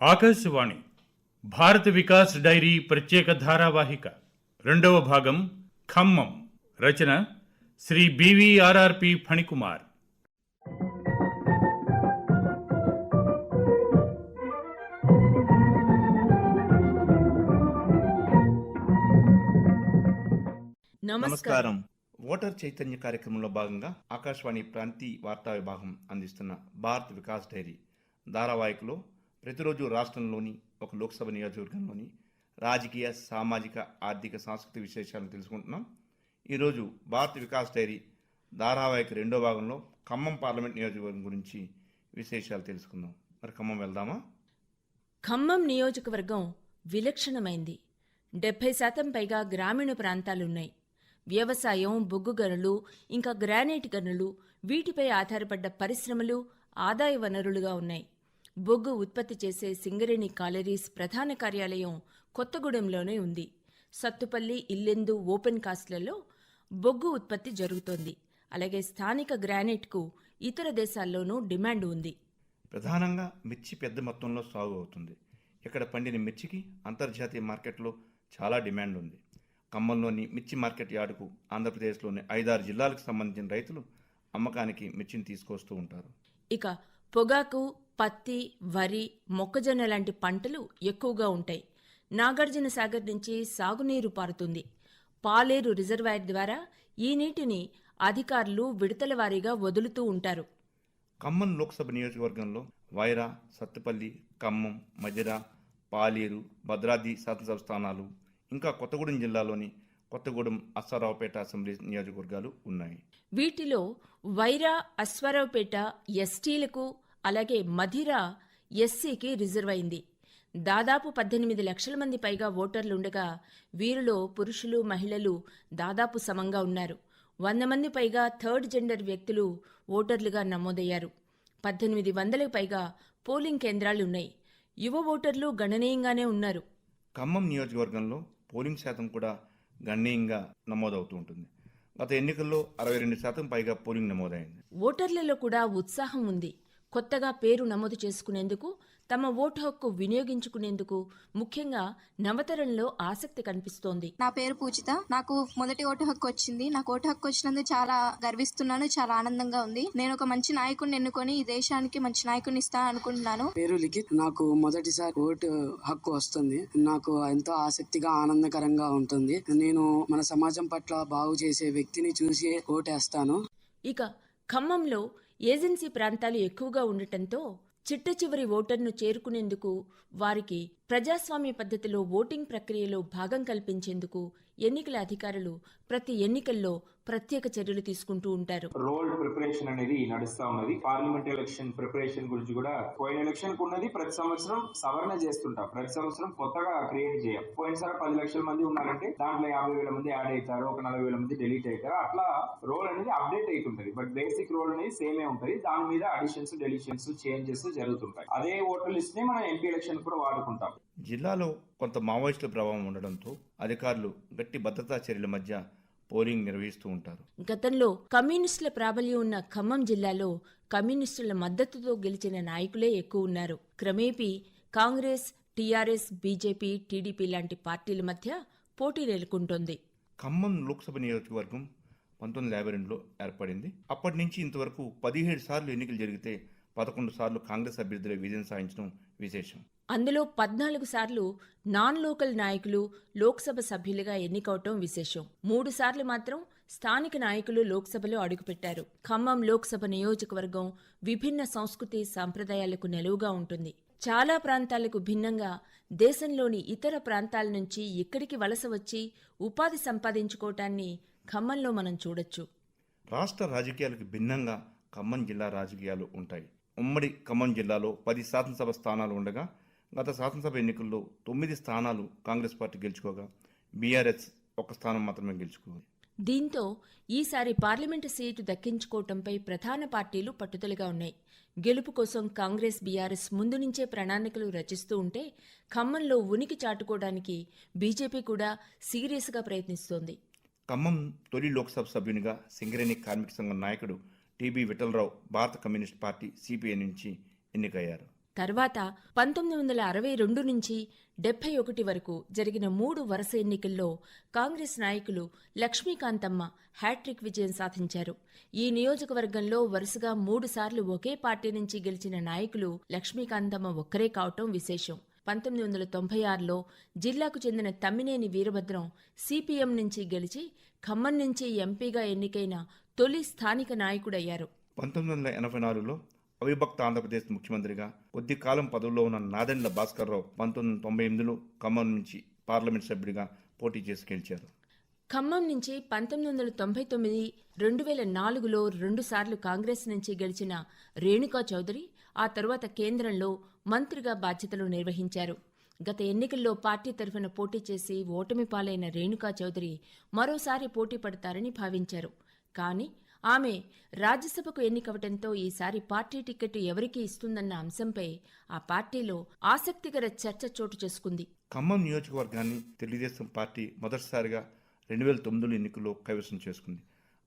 ఆకాశవాణి భారత వికాస్ డైరీ ప్రత్యేక ధారావాహిక. రెండవ భాగం ఖమ్మం. రచన శ్రీ బివిఆర్ఆర్పి ఫణికుమార్. నమస్కారం. నమస్కారం. ఓటర్ చైతన్య కార్యక్రమంలో భాగంగా ఆకాశవాణి ప్రాంతీయ వార్తా విభాగం అందిస్తున్న భారత్ వికాస్ డైరీ ధారావాహికలో ప్రతిరోజు రాష్ట్రంలోని ఒక లోక్సభ నియోజకవర్గంలోని రాజకీయ సామాజిక ఆర్థిక సాంస్కృతిక విశేషాలను తెలుసుకుంటున్నాం. ఈరోజు భారత్ వికాస్ డైరీ ధారావాహిక రెండో భాగంలో ఖమ్మం పార్లమెంట్ నియోజకవర్గం గురించి విశేషాలు తెలుసుకుందాం. మరి ఖమ్మం వెళ్దామా? ఖమ్మం నియోజకవర్గం విలక్షణమైంది. డెబ్బై శాతం పైగా గ్రామీణ ప్రాంతాలున్నాయి వ్యవసాయం బొగ్గు గనులు ఇంకా గ్రానైట్ గనులు వీటిపై ఆధారపడ్డ పరిశ్రమలు ఆదాయ వనరులుగా ఉన్నాయి. బొగ్గు ఉత్పత్తి చేసే సింగరేణి కాలరీస్ ప్రధాన కార్యాలయం కొత్తగూడెంలోనే ఉంది. సత్తుపల్లి ఇల్లెందు ఓపెన్ కాస్ట్లలో బొగ్గు ఉత్పత్తి జరుగుతోంది. అలాగే స్థానిక గ్రానైట్కు ఇతర దేశాల్లోనూ డిమాండ్ ఉంది. ప్రధానంగా మిర్చి పెద్ద మొత్తంలో సాగు అవుతుంది. ఇక్కడ పండిన మిర్చికి అంతర్జాతీయ మార్కెట్లో చాలా డిమాండ్ ఉంది. ఖమ్మంలోని మిర్చి మార్కెట్ యార్డుకు ఆంధ్రప్రదేశ్లోని ఐదారు జిల్లాలకు సంబంధించిన రైతులు అమ్మకానికి మిర్చిని తీసుకొస్తూ ఉంటారు. ఇక పొగాకు పత్తి వరి మొక్కజొన్న లాంటి పంటలు ఎక్కువగా ఉంటాయి. నాగార్జున సాగర్ నుంచి సాగునీరు పారుతుంది. పాలేరు రిజర్వాయర్ ద్వారా ఈ నీటిని అధికారులు విడతల వారీగా వదులుతూ ఉంటారు. ఖమ్మం లోక్సభ నియోజకవర్గంలో వైరా సత్తుపల్లి ఖమ్మం మధిర పాలేరు భద్రాద్రి శాసనసభ స్థానాలు ఇంకా కొత్తగూడెం జిల్లాలోని కొత్తగూడెం అశ్వారావుపేట అసెంబ్లీ నియోజకవర్గాలు ఉన్నాయి. వీటిలో వైరా అశ్వారావుపేట ఎస్టీలకు అలాగే మధిర ఎస్సీకి రిజర్వ్ అయింది. దాదాపు పద్దెనిమిది లక్షల మంది పైగా ఓటర్లుండగా వీరిలో పురుషులు మహిళలు దాదాపు సమంగా ఉన్నారు. వంద మంది పైగా థర్డ్ జెండర్ వ్యక్తులు ఓటర్లుగా నమోదయ్యారు. పద్దెనిమిది వందలకు పైగా పోలింగ్ కేంద్రాలున్నాయి యువ ఓటర్లు గణనీయంగానే ఉన్నారు. ఖమ్మం నియోజకవర్గంలో పోలింగ్ శాతం కూడా గణనీయంగా నమోదవుతూ ఉంటుంది. గత ఎన్నికల్లో అరవై రెండు శాతం పైగా పోలింగ్ నమోదైంది. ఓటర్లలో కూడా ఉత్సాహం ఉంది. కొత్తగా పేరు నమోదు చేసుకునేందుకు తమ ఓటు హక్కు వినియోగించుకునేందుకు ముఖ్యంగా నవతరంలో ఆసక్తి కనిపిస్తోంది. నా పేరు పూజిత. నాకు మొదటి ఓటు హక్కు వచ్చింది. నాకు ఓటు హక్కు వచ్చినందుకు చాలా గర్విస్తున్నాను చాలా ఆనందంగా ఉంది. నేను ఒక మంచి నాయకుడిని ఎన్నుకొని ఈ దేశానికి మంచి నాయకుడిని ఇస్తాను అనుకుంటున్నాను. పేరు లిఖిత్. నాకు మొదటిసారి ఓటు హక్కు వస్తుంది. నాకు ఎంతో ఆసక్తిగా ఆనందకరంగా ఉంటుంది. నేను మన సమాజం పట్ల బాగు చేసే వ్యక్తిని చూసి ఓటేస్తాను. ఇక ఖమ్మంలో ఏజెన్సీ ప్రాంతాలు ఎక్కువగా ఉండటంతో చిట్ట చివరి ఓటర్ను చేరుకునేందుకు వారికి ప్రజాస్వామ్య పద్ధతిలో ఓటింగ్ ప్రక్రియలో భాగం కల్పించేందుకు ఎన్నికల అధికారులు ప్రతి ఎన్నికల్లో ప్రత్యేక చర్యలు తీసుకుంటూ ఉంటారు. రోల్ ప్రిపరేషన్ అనేది నడుస్తా ఉన్నది. పార్లమెంట్ ఎలక్షన్ ప్రిపరేషన్ గురించి కూడా పోయిన ఎలక్షన్కు ఉన్నది ప్రతి సంవత్సరం సవరణ చేస్తుంటాం. ప్రతి సంవత్సరం కొత్తగా క్రియేట్ చేయం. పోయినసారి పది లక్షల మంది ఉన్నారంటే దాంట్లో యాభై వేల మంది యాడ్ అవుతారు ఒక నలభై వేల మంది డిలీట్ అవుతారు. అట్లా రోల్ అనేది అప్డేట్ అవుతుంటది బట్ బేసిక్ రోల్ అనేది సేమే ఉంటది. దాని మీద అడిషన్స్ డెలిషన్స్ చేంజెస్ జరుగుతుంటాయి. అదే ఓటర్ లిస్ట్ని మనం ఎంపీ ఎలక్షన్ కూడా వాడుకుంటాం. జిల్లాలో కొంత మావోయిస్టుల ప్రభావం ఉండడంతో అధికారులు గట్టి భద్రతా చర్యల మధ్య పోలింగ్ నిర్వహిస్తూ ఉంటారు. గతంలో కమ్యూనిస్టుల ప్రాబల్యం ఉన్న ఖమ్మం జిల్లాలో కమ్యూనిస్టుల మద్దతుతో గెలిచిన నాయకులే ఎక్కువ ఉన్నారు. క్రమేపీ కాంగ్రెస్ టీఆర్ఎస్ బీజేపీ టీడీపీ లాంటి పార్టీల మధ్య పోటీ నెలకొంటోంది. ఖమ్మం లోక్సభ నియోజకవర్గం పంతొమ్మిది వందల యాభై రెండులో ఏర్పడింది. అప్పటి నుంచి ఇంతవరకు పదిహేడు సార్లు ఎన్నికలు జరిగితే పదకొండు సార్లు కాంగ్రెస్ అభ్యర్థులే విజయం సాధించడం విశేషం. అందులో పద్నాలుగు సార్లు నాన్ లోకల్ నాయకులు లోక్సభ సభ్యులుగా ఎన్నికవటం విశేషం. మూడు సార్లు మాత్రం స్థానిక నాయకులు లోక్సభలో అడుగుపెట్టారు. ఖమ్మం లోక్సభ నియోజకవర్గం విభిన్న సంస్కృతి సాంప్రదాయాలకు నెలువుగా ఉంటుంది. చాలా ప్రాంతాలకు భిన్నంగా దేశంలోని ఇతర ప్రాంతాల నుంచి ఇక్కడికి వలస వచ్చి ఉపాధి సంపాదించుకోవటాన్ని ఖమ్మంలో మనం చూడొచ్చు. రాష్ట్ర రాజకీయాలకు భిన్నంగా ఖమ్మం జిల్లా రాజకీయాలు ఉంటాయి. ఉమ్మడి ఖమ్మం జిల్లాలో పది శాసనసభ స్థానాలు ఉండగా గత శాసనసభ ఎన్నికల్లో తొమ్మిది స్థానాలు కాంగ్రెస్ పార్టీ గెలుచుకోగా బీఆర్ఎస్ ఒక స్థానం మాత్రమే గెలుచుకుంది. దీంతో ఈసారి పార్లమెంటు సీటు దక్కించుకోవటంపై ప్రధాన పార్టీలు పట్టుదలగా ఉన్నాయి. గెలుపు కోసం కాంగ్రెస్ బీఆర్ఎస్ ముందు నుంచే ప్రణాళికలు రచిస్తూ ఉంటే ఖమ్మంలో ఉనికి చాటుకోవడానికి బీజేపీ కూడా సీరియస్గా ప్రయత్నిస్తోంది. ఖమ్మం తొలి లోక్సభ సభ్యునిగా సింగరేణి కార్మిక సంఘం నాయకుడు టీబీ విఠలరావు భారత కమ్యూనిస్ట్ పార్టీ సిపిఐ నుంచి ఎన్నికయ్యారు. తర్వాత పంతొమ్మిది వందల అరవై రెండు నుంచి డెబ్బై ఒకటి వరకు జరిగిన మూడు వరుస ఎన్నికల్లో కాంగ్రెస్ నాయకులు లక్ష్మీకాంతమ్మ హ్యాట్రిక్ విజయం సాధించారు. ఈ నియోజకవర్గంలో వరుసగా మూడుసార్లు ఒకే పార్టీ నుంచి గెలిచిన నాయకులు లక్ష్మీకాంతమ్మ ఒక్కరే కావటం విశేషం. పంతొమ్మిది వందల తొంభై ఆరులో జిల్లాకు చెందిన తమ్మినేని వీరభద్రం సిపిఎం నుంచి గెలిచి ఖమ్మం నుంచి ఎంపీగా ఎన్నికైన తొలి స్థానిక నాయకుడయ్యారు. పంతొమ్మిది వందల ఎనభై నాలుగులో అవిభక్త ఆంధ్రప్రదేశ్ ముఖ్యమంత్రిగా కొద్ది కాలం పదవుల్లో ఉన్న నాదెండ్ల భాస్కర్రావు పంతొమ్మిది వందల తొంభై ఎనిమిదిలో ఖమ్మం నుంచి పార్లమెంట్ సభ్యుడిగా పోటీ చేసి గెలిచారు. ఖమ్మం నుంచి పంతొమ్మిది వందల తొంభై తొమ్మిది రెండు వేల నాలుగులో రెండుసార్లు కాంగ్రెస్ నుంచి గెలిచిన రేణుకా చౌదరి ఆ తరువాత కేంద్రంలో మంత్రిగా బాధ్యతలు నిర్వహించారు. గత ఎన్నికల్లో పార్టీ తరఫున పోటీ చేసి ఓటమి పాలైన రేణుకా చౌదరి మరోసారి పోటీ పడతారని భావించారు. కానీ ఆమె రాజ్యసభకు ఎన్నికవటంతో ఈసారి పార్టీ టికెట్ ఎవరికి ఇస్తుందన్న అంశంపై ఆ పార్టీలో ఆసక్తికర చర్చ చోటు చేసుకుంది. ఖమ్మం నియోజకవర్గాన్ని తెలుగుదేశం పార్టీ మొదటిసారిగా రెండు వేల తొమ్మిదిలో ఎన్నికల్లో కైవసం చేసుకుంది.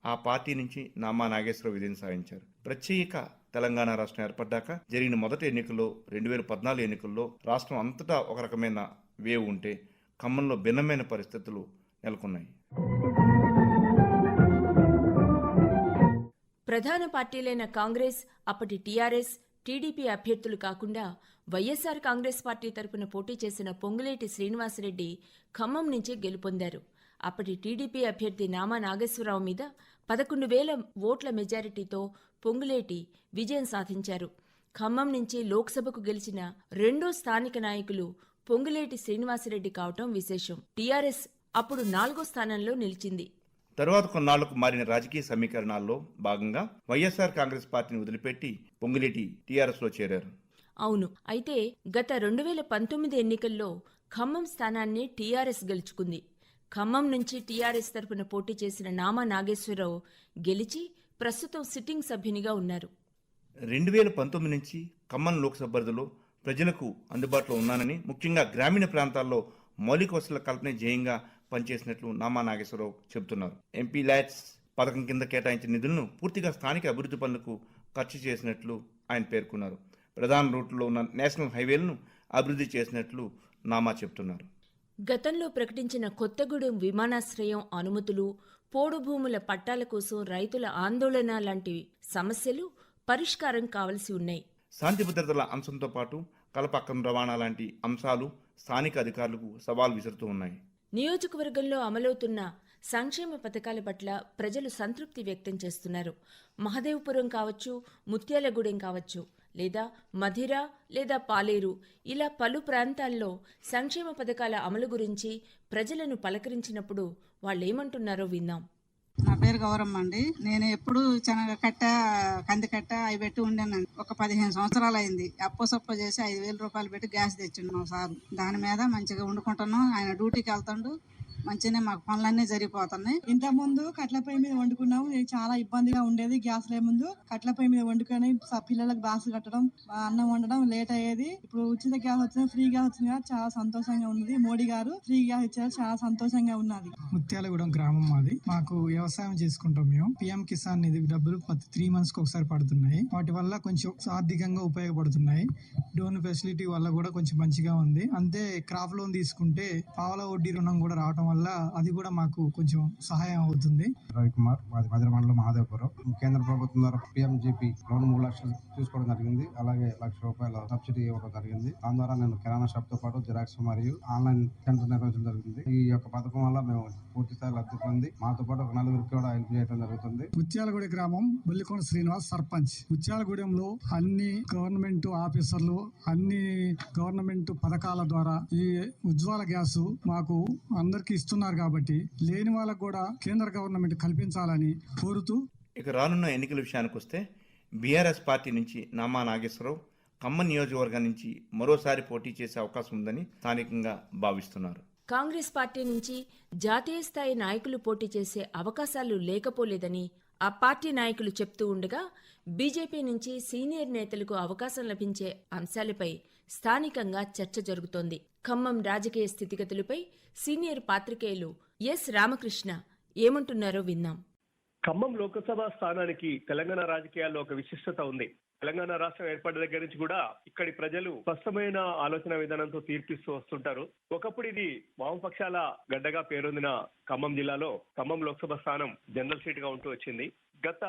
ఆ పార్టీ నుంచి నామా నాగేశ్వరరావు విజయం సాధించారు. ప్రత్యేక తెలంగాణ రాష్ట్రం ఏర్పడ్డాక జరిగిన మొదటి ఎన్నికల్లో రెండు వేల పద్నాలుగు ఎన్నికల్లో రాష్ట్రం అంతటా ఒక రకమైన వేవ్ ఉంటే ఖమ్మంలో భిన్నమైన పరిస్థితులు నెలకొన్నాయి. ప్రధాన పార్టీలైన కాంగ్రెస్ అప్పటి టీఆర్ఎస్ టీడీపీ అభ్యర్థులు కాకుండా వైఎస్సార్ కాంగ్రెస్ పార్టీ తరపున పోటీ చేసిన పొంగులేటి శ్రీనివాసరెడ్డి ఖమ్మం నుంచి గెలుపొందారు. అప్పటి టీడీపీ అభ్యర్థి నామా నాగేశ్వరరావు మీద పదకొండు వేల ఓట్ల మెజారిటీతో పొంగులేటి విజయం సాధించారు. ఖమ్మం నుంచి లోక్సభకు గెలిచిన రెండో స్థానిక నాయకులు పొంగులేటి శ్రీనివాసరెడ్డి కావటం విశేషం. టీఆర్ఎస్ అప్పుడు నాలుగో స్థానంలో నిలిచింది. తరువాత కొన్నాళ్ళకు మారిన రాజకీయ సమీకరణాల్లో భాగంగా వైఎస్ఆర్ కాంగ్రెస్ పార్టీని వదిలిపెట్టి పొంగులేటి టీఆర్ఎస్లో చేరారు. అవును. అయితే గత రెండు వేల పంతొమ్మిది ఎన్నికల్లో ఖమ్మం స్థానాన్ని టీఆర్ఎస్ గెలుచుకుంది. ఖమ్మం నుంచి టీఆర్ఎస్ తరపున పోటీ చేసిన నామా నాగేశ్వరరావు గెలిచి ప్రస్తుతం సిట్టింగ్ సభ్యునిగా ఉన్నారు. రెండు వేల పంతొమ్మిది నుంచి ఖమ్మం లోక్సభ పరిధిలో ప్రజలకు అందుబాటులో ఉన్నానని ముఖ్యంగా గ్రామీణ ప్రాంతాల్లో మౌలిక వసతుల కల్పనే ధ్యేయంగా పనిచేసినట్లు నామా నాగేశ్వరరావు చెబుతున్నారు. ఎంపీ ల్యాట్స్ పథకం కింద కేటాయించిన నిధులను పూర్తిగా స్థానిక అభివృద్ధి పనులకు ఖర్చు చేసినట్లు ఆయన పేర్కొన్నారు. ప్రధాన రూట్లో ఉన్న నేషనల్ హైవేలను అభివృద్ధి చేసినట్లు నామా చెబుతున్నారు. గతంలో ప్రకటించిన కొత్తగూడెం విమానాశ్రయం అనుమతులు పోడు భూముల పట్టాల కోసం రైతుల ఆందోళన లాంటి సమస్యలు పరిష్కారం కావలసి ఉన్నాయి. శాంతి భద్రతల అంశంతో పాటు కలపక్కం రవాణా లాంటి అంశాలు స్థానిక అధికారులకు సవాల్ విసురుతూ ఉన్నాయి. నియోజకవర్గంలో అమలవుతున్న సంక్షేమ పథకాల పట్ల ప్రజలు సంతృప్తి వ్యక్తం చేస్తున్నారు. మహదేవపురం కావచ్చు ముత్యాలగూడెం కావచ్చు లేదా మధిర లేదా పాలేరు ఇలా పలు ప్రాంతాల్లో సంక్షేమ పథకాల అమలు గురించి ప్రజలను పలకరించినప్పుడు వాళ్ళేమంటున్నారో విందాం. నా పేరు గౌరమ్మ అండి. నేను ఎప్పుడు చెనగ కట్ట కంది కట్ట అవి పెట్టి ఉండాను ఒక పదిహేను సంవత్సరాలు అయింది. అప్పు సప్పు చేసి ఐదు వేల రూపాయలు పెట్టి గ్యాస్ తెచ్చిండు మా సారు. దాని మీద మంచిగా వండుకుంటున్నాం. ఆయన డ్యూటీకి వెళ్తాడు. మంచిగానే మాకు పనులన్నీ జరిగిపోతున్నాయి. ఇంత ముందు కట్ల పొయ్యి మీద వండుకున్నాము. చాలా ఇబ్బందిగా ఉండేది గ్యాస్ లే ముందు. కట్ల పొయ్యి మీద వండుకొని పిల్లలకు బాక్స్ కట్టడం అన్నం వండడం లేట్ అయ్యేది. ఇప్పుడు ఉచిత గ్యాస్ వచ్చింది ఫ్రీ గ్యాస్ వచ్చింది కదా చాలా సంతోషంగా ఉన్నది. మోడీ గారు ఫ్రీ గ్యాస్ ఇచ్చారు. చాలా సంతోషంగా ఉన్నది. ముత్యాలగూడెం గ్రామం మాది. మాకు వ్యవసాయం చేసుకుంటాం మేము. పిఎం కిసాన్ నిధి డబ్బులు ప్రతి త్రీ మంత్స్కి ఒకసారి పడుతున్నాయి. వాటి వల్ల కొంచెం ఆర్థికంగా ఉపయోగపడుతున్నాయి. లోన్ ఫెసిలిటీ వల్ల కూడా కొంచెం మంచిగా ఉంది. అంతే క్రాప్ లోన్ తీసుకుంటే పావల వడ్డీ రుణం కూడా రావడం వల్ల అది కూడా మాకు కొంచెం సహాయం అవుతుంది. రవికుమార్ మాది మధుర మండలం మహాదేవపురం. కేంద్ర ప్రభుత్వం ద్వారా పిఎంజీపీ లోన్ మూడు లక్షలు తీసుకోవడం జరిగింది. అలాగే లక్ష రూపాయల సబ్సిడీ ఇవ్వడం జరిగింది. దాని ద్వారా నేను కిరాణా షాప్తో పాటు జిరాక్స్ మరియు ఆన్లైన్ సెంటర్ నిర్వహించడం జరిగింది. ఈ యొక్క పథకం వల్ల మేము పూర్తి స్థాయి లబ్ధి పొంది మాతో పాటు ఒక నలుగురికి కూడా హెల్ప్ చేయడం జరుగుతుంది. ముత్యాలగూడెం గ్రామం బొల్లికొండ శ్రీనివాస్ సర్పంచ్. ముత్యాలగూడెంలో అన్ని గవర్నమెంట్ ఆఫీసర్లు అన్ని గవర్నమెంట్ పథకాల ద్వారా ఈ ఉజ్వల గ్యాస్ మాకు అందరికి ఇస్తున్నారు కాబట్టి లేని వాళ్ళకు కూడా కేంద్ర గవర్నమెంట్ కల్పించాలని కోరుతూ ఇక రానున్న ఎన్నికల విషయానికి వస్తే బీఆర్ఎస్ పార్టీ నుంచి నామా నాగేశ్వరరావు ఖమ్మం నియోజకవర్గం నుంచి మరోసారి పోటీ చేసే అవకాశం ఉందని స్థానికంగా భావిస్తున్నారు. కాంగ్రెస్ పార్టీ నుంచి జాతీయ స్థాయి నాయకులు పోటీ చేసే అవకాశాలు లేకపోలేదని ఆ పార్టీ నాయకులు చెప్తూ ఉండగా బీజేపీ నుంచి సీనియర్ నేతలకు అవకాశం లభించే అంశాలపై స్థానికంగా చర్చ జరుగుతోంది. ఖమ్మం రాజకీయ స్థితిగతులపై సీనియర్ పాత్రికేయులు ఎస్ రామకృష్ణ ఏమంటున్నారో విన్నాం ఖమ్మం లోకసభ స్థానానికి తెలంగాణ రాజకీయాల్లో ఒక విశిష్టత ఉంది. తెలంగాణ రాష్ట్రం ఏర్పడిన దగ్గర నుంచి కూడా ఇక్కడి ప్రజలు స్పష్టమైన ఆలోచన విధానంతో తీర్పిస్తూ వస్తుంటారు. ఒకప్పుడు ఇది వామపక్షాల గడ్డగా పేరొందిన ఖమ్మం జిల్లాలో ఖమ్మం లోక్సభ స్థానం జనరల్ సీట్గా ఉంటూ వచ్చింది. గత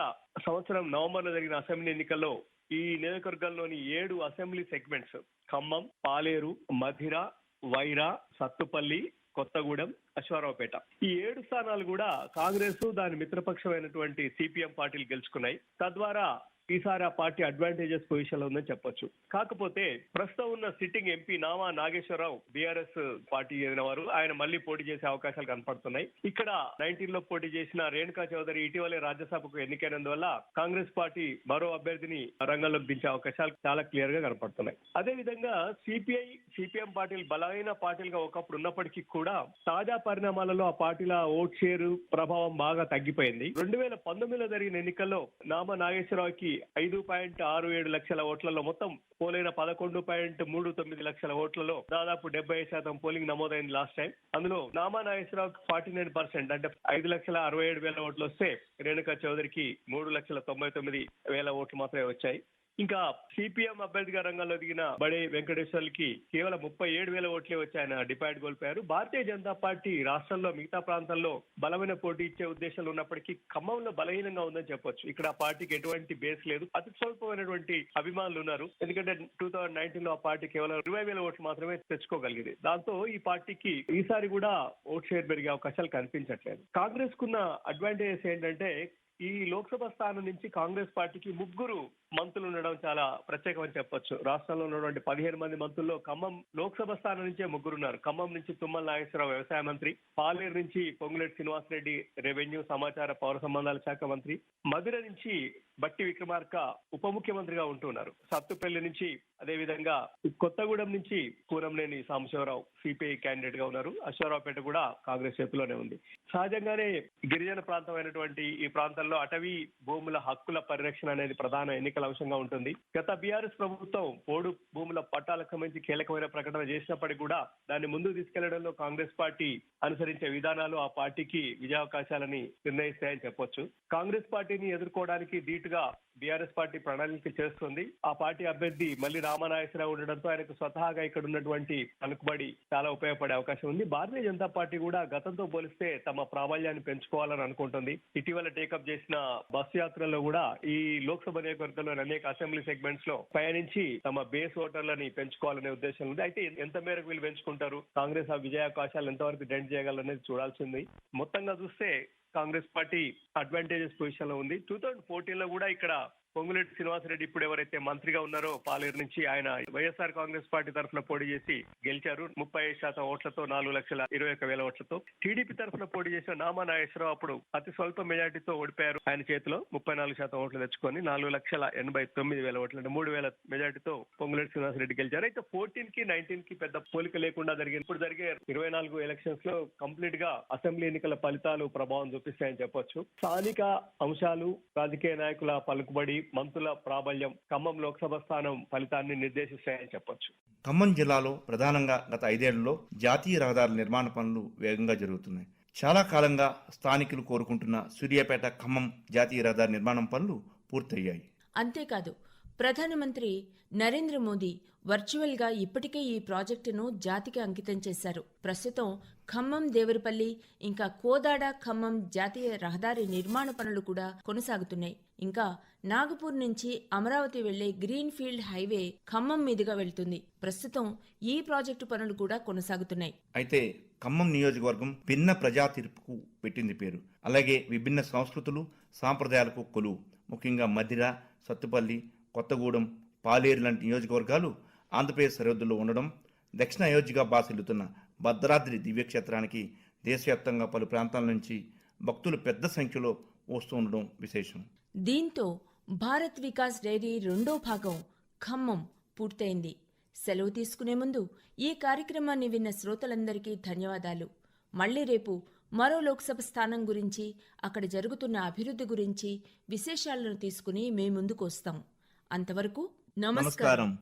సంవత్సరం నవంబర్లో జరిగిన అసెంబ్లీ ఎన్నికల్లో ఈ నియోజకవర్గంలోని ఏడు అసెంబ్లీ సెగ్మెంట్స్ ఖమ్మం పాలేరు మధిర వైరా సత్తుపల్లి కొత్తగూడెం అశ్వారావుపేట. ఈ ఏడు స్థానాలు కూడా కాంగ్రెస్ దాని మిత్రపక్షమైనటువంటి సిపిఎం పార్టీలు గెలుచుకున్నాయి. తద్వారా ఈసారి ఆ పార్టీ అడ్వాంటేజెస్ పొజిషన్లో ఉందని చెప్పొచ్చు. కాకపోతే ప్రస్తుతం ఉన్న sitting MP Nama Nageswara Rao BRS party చెందిన వారు ఆయన మళ్ళీ పోటీ చేసే అవకాశాలు కనపడుతున్నాయి. ఇక్కడ నైన్టీన్లో పోటీ చేసిన రేణుకా చౌదరి ఇటీవలే రాజ్యసభకు ఎన్నికైనందువల్ల కాంగ్రెస్ పార్టీ మరో అభ్యర్థిని రంగంలోకి దించే అవకాశాలు చాలా క్లియర్గా కనపడుతున్నాయి. అదే విధంగా సిపిఐ సిపిఎం పార్టీలు బలమైన పార్టీలుగా ఒకప్పుడు ఉన్నప్పటికీ కూడా తాజా పరిణామాలలో ఆ పార్టీల ఓట్ షేర్ ప్రభావం బాగా తగ్గిపోయింది. రెండు వేల పంతొమ్మిదిలో జరిగిన ఎన్నికల్లో నామ నాగేశ్వరరావుకి ఐదు పాయింట్ ఆరు ఏడు లక్షల ఓట్లలో మొత్తం పోలైన పదకొండు పాయింట్ మూడు తొమ్మిది లక్షల ఓట్లలో దాదాపు డెబ్బై శాతం పోలింగ్ నమోదైంది లాస్ట్ టైం. అందులో నామా నాగేశ్వరరావుకి ఫార్టీ నైన్ పర్సెంట్ అంటే ఐదు లక్షల అరవై ఏడు వేల ఓట్లు వస్తే రేణుకా చౌదరికి మూడు లక్షల తొంభై తొమ్మిది వేల ఓట్లు మాత్రమే వచ్చాయి. ఇంకా సిపిఎం అభ్యర్థిగా రంగంలో దిగిన బడే వెంకటేశ్వర్లకి కేవలం ముప్పై ఏడు వేల ఓట్లే వచ్చి ఆయన డిపాయిట్ కోల్పోయారు. భారతీయ జనతా పార్టీ రాష్ట్రంలో మిగతా ప్రాంతాల్లో బలమైన పోటీ ఇచ్చే ఉద్దేశాలు ఉన్నప్పటికీ ఖమ్మంలో బలహీనంగా ఉందని చెప్పొచ్చు. ఇక్కడ ఆ పార్టీకి ఎటువంటి బేస్ లేదు. అతి స్వల్పమైనటువంటి అభిమానులు ఉన్నారు. ఎందుకంటే టూ థౌజండ్ నైన్టీన్లో ఆ పార్టీ కేవలం ఇరవై వేల ఓట్లు మాత్రమే తెచ్చుకోగలిగింది. దాంతో ఈ పార్టీకి ఈసారి కూడా ఓట్ షేర్ పెరిగే అవకాశాలు కనిపించట్లేదు. కాంగ్రెస్ కున్న అడ్వాంటేజెస్ ఏంటంటే ఈ లోక్సభ స్థానం నుంచి కాంగ్రెస్ పార్టీకి ముగ్గురు మంత్రులు ఉండడం చాలా ప్రత్యేకమని చెప్పొచ్చు. రాష్ట్రంలో ఉన్నటువంటి పదిహేను మంది మంత్రుల్లో ఖమ్మం లోక్సభ స్థానం నుంచే ముగ్గురు ఉన్నారు ఖమ్మం నుంచి తుమ్మల నాగేశ్వరరావు వ్యవసాయ మంత్రి పాలేరు నుంచి పొంగులేటి శ్రీనివాస్ రెడ్డి రెవెన్యూ సమాచార పౌర సంబంధాల శాఖ మంత్రి మధుర నుంచి బట్టి విక్రమార్క ఉప ముఖ్యమంత్రిగా ఉంటున్నారు. సత్తుపల్లి నుంచి అదే విధంగా కొత్తగూడెం నుంచి కూరంనేని సాంబశివరావు సిపిఐ క్యాండిడేట్గా ఉన్నారు. అశ్వరావుపేట కూడా కాంగ్రెస్ చేతిలోనే ఉంది. సహజంగానే గిరిజన ప్రాంతమైనటువంటి ఈ ప్రాంతంలో అటవీ భూముల హక్కుల పరిరక్షణ అనేది ప్రధాన ఎన్నికల అంశంగా ఉంటుంది. గత బీఆర్ఎస్ ప్రభుత్వం పోడు భూముల పట్టాలకు సంబంధించి కీలకమైన ప్రకటన చేసినప్పటికీ కూడా దాన్ని ముందుకు తీసుకెళ్ళడంలో కాంగ్రెస్ పార్టీ అనుసరించే విధానాలు ఆ పార్టీకి విజయావకాశాలని నిర్ణయిస్తాయని చెప్పొచ్చు. కాంగ్రెస్ పార్టీని ఎదుర్కోవడానికి ధీటుగా బీఆర్ఎస్ పార్టీ ప్రణాళిక చేస్తుంది. ఆ పార్టీ అభ్యర్థి మళ్ళీ రామనాయసరావు ఉండడంతో ఆయనకు స్వతహాగా ఇక్కడ ఉన్నటువంటి పలుకుబడి చాలా ఉపయోగపడే అవకాశం ఉంది. భారతీయ జనతా పార్టీ కూడా గతంతో పోలిస్తే తమ ప్రాబల్యాన్ని పెంచుకోవాలని అనుకుంటుంది. ఇటీవల టేకప్ చేసిన బస్సు యాత్రలో కూడా ఈ లోక్సభ నియోజకవర్గంలోని అనేక అసెంబ్లీ సెగ్మెంట్స్లో పయనించి తమ బేస్ ఓటర్లని పెంచుకోవాలనే ఉద్దేశం ఉంది. అయితే ఎంత మేరకు వీళ్ళు పెంచుకుంటారు? కాంగ్రెస్ ఆ విజయావకాశాలు ఎంతవరకు డెంట్ చేయగలనేది చూడాల్సింది మొత్తంగా చూస్తే కాంగ్రెస్ పార్టీ అడ్వాంటేజెస్ పొజిషన్లో ఉంది. టూ థౌజండ్ ఫోర్టీన్లో కూడా ఇక్కడ పొంగులేటి శ్రీనివాసరెడ్డి ఇప్పుడు ఎవరైతే మంత్రిగా ఉన్నారో పాలేరు నుంచి ఆయన వైఎస్ఆర్ కాంగ్రెస్ పార్టీ తరఫున పోటీ చేసి గెలిచారు. ముప్పై శాతం ఓట్లతో నాలుగు లక్షల ఇరవై ఒక వేల ఓట్లతో టీడీపీ తరఫున పోటీ చేసిన నామా నాగేశ్వరరావు అప్పుడు అతి స్వల్ప మెజార్టీతో ఓడిపోయారు. ఆయన చేతిలో ముప్పై నాలుగు శాతం ఓట్లు తెచ్చుకొని నాలుగు లక్షల ఎనభై తొమ్మిది వేల ఓట్లు అంటే మూడు వేల మెజార్టీతో పొంగులేటి శ్రీనివాసరెడ్డి గెలిచారు. అయితే ఫోర్టీన్కి నైన్టీన్కి పెద్ద పోలిక లేకుండా జరిగింది. ఇప్పుడు జరిగే ఇరవై నాలుగు ఎలక్షన్స్లో కంప్లీట్గా అసెంబ్లీ ఎన్నికల ఫలితాలు ప్రభావం చూపిస్తాయని చెప్పొచ్చు. స్థానిక అంశాలు రాజకీయ నాయకుల పలుకుబడి మంత్రుల ప్రాబల్యం ఖమ్మం లోక్సభ స్థానం ఫలితాన్ని నిర్దేశిస్తాయని చెప్పొచ్చు. ఖమ్మం జిల్లాలో ప్రధానంగా గత ఐదేళ్ళలో జాతీయ రహదారుల నిర్మాణ పనులు వేగంగా జరుగుతున్నాయి. చాలా కాలంగా స్థానికులు కోరుకుంటున్న సూర్యాపేట ఖమ్మం జాతీయ రహదారి నిర్మాణం పనులు పూర్తయ్యాయి. అంతేకాదు ప్రధానమంత్రి నరేంద్ర మోదీ వర్చువల్గా ఇప్పటికే ఈ ప్రాజెక్టును జాతికి అంకితం చేశారు. ప్రస్తుతం ఖమ్మం దేవరపల్లి ఇంకా కోదాడ ఖమ్మం జాతీయ రహదారి నిర్మాణ పనులు కూడా కొనసాగుతున్నాయి. ఇంకా నాగపూర్ నుంచి అమరావతి వెళ్ళే గ్రీన్ ఫీల్డ్ హైవే ఖమ్మం మీదుగా వెళ్తుంది. ప్రస్తుతం ఈ ప్రాజెక్టు పనులు కూడా కొనసాగుతున్నాయి. అయితే ఖమ్మం నియోజకవర్గం భిన్న ప్రజా తీర్పుకు పెట్టింది పేరు. అలాగే విభిన్న సంస్కృతులు సాంప్రదాయాలకు కొలువు ముఖ్యంగా మధిర సత్తుపల్లి కొత్తగూడెం పాలేరు లాంటి నియోజకవర్గాలు ఆంధ్రప్రదేశ్ సరిహద్దుల్లో ఉండడం దక్షిణ అయోధ్యగా బాసిల్లుతున్న భద్రాద్రి దివ్యక్షేత్రానికి దేశవ్యాప్తంగా పలు ప్రాంతాల నుంచి భక్తులు పెద్ద సంఖ్యలో వస్తూ ఉండడం విశేషం. దీంతో భారత్ వికాస్ డైరీ రెండో భాగం ఖమ్మం పూర్తయింది. సెలవు తీసుకునే ముందు ఈ కార్యక్రమాన్ని విన్న శ్రోతలందరికీ ధన్యవాదాలు. మళ్ళీ రేపు మరో లోక్సభ స్థానం గురించి అక్కడ జరుగుతున్న అభివృద్ధి గురించి విశేషాలను తీసుకుని మీ ముందుకు వస్తాం. అంతవరకు నమస్కారం.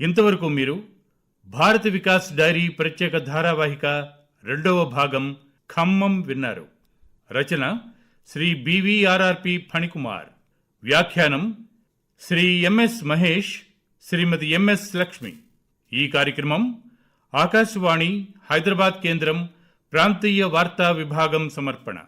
ఇంతవరకు మీరు భారత వికాస్ డైరీ ప్రత్యేక ధారావాహిక రెండవ భాగం ఖమ్మం విన్నారు. రచన శ్రీ బివిఆర్ఆర్పి ఫణికుమార్. వ్యాఖ్యానం శ్రీ ఎంఎస్ మహేష్ శ్రీమతి ఎంఎస్ లక్ష్మి. ఈ కార్యక్రమం ఆకాశవాణి హైదరాబాద్ కేంద్రం ప్రాంతీయ వార్తా విభాగం సమర్పణ.